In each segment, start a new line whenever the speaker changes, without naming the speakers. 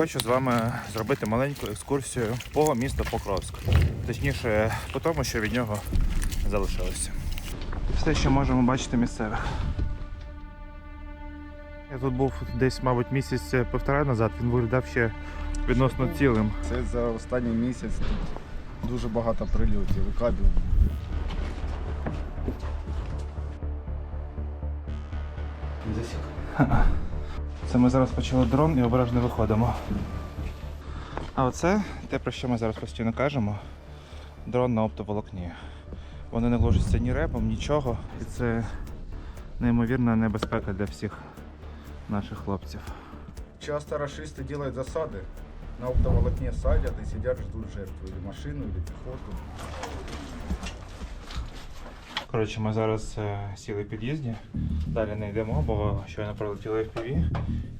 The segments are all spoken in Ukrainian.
хочу з вами зробити маленьку екскурсію по місту Покровськ. Точніше, по тому, що від нього залишилося. Все, що можемо бачити місцевих. Я тут був десь, мабуть, місяць е, півтора назад, він виглядав ще відносно цілим.
Це за останній місяць тут дуже багато прильотів і кабів.
Це ми зараз почали дрон і обережно виходимо. А оце те, про що ми зараз постійно кажемо. Дрон на оптоволокні. Вони не ложаться ні репом, нічого. І це неймовірна небезпека для всіх наших хлопців.
Часто расисты делают засады, на оптоволокне садят и сидят, ждут жертву, машину, или пехоту.
Коротше, ми зараз е, сіли в під'їзді, далі не йдемо, бо щойно прилетіла FPV,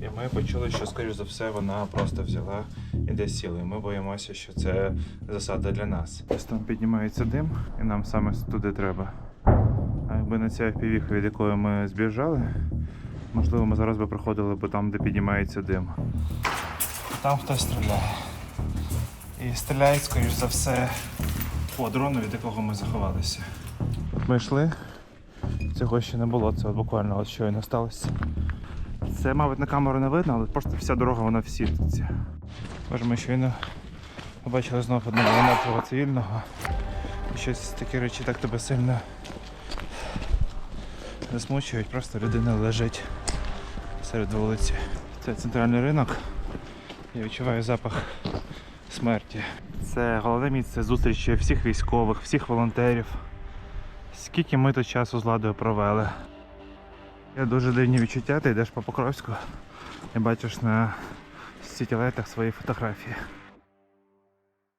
і ми почули, що, скоріш за все, вона просто взяла і десь сіла. І ми боїмося, що це засада для нас. Ось там піднімається дим, і нам саме туди треба. А якби не ця FPV, від якої ми збіжали, можливо, ми зараз би проходили б там, де піднімається дим. Там хтось стріляє. І стріляють, скоріш за все, по дрону, від якого ми заховалися. Ми йшли, цього ще не було, це буквально от щойно сталося. Це, мабуть, на камеру не видно, але просто вся дорога вона в сітці. Боже, ми щойно побачили знову одного мертвого цивільного. І щось такі речі так тебе сильно засмучують, просто людина лежить серед вулиці. Це центральний ринок. Я відчуваю запах смерті. Це головне місце зустрічі всіх військових, всіх волонтерів. Скільки ми тут часу з Ладою провели. Я дуже дивні відчуття, ти йдеш по Покровську і бачиш на сітілетах свої фотографії.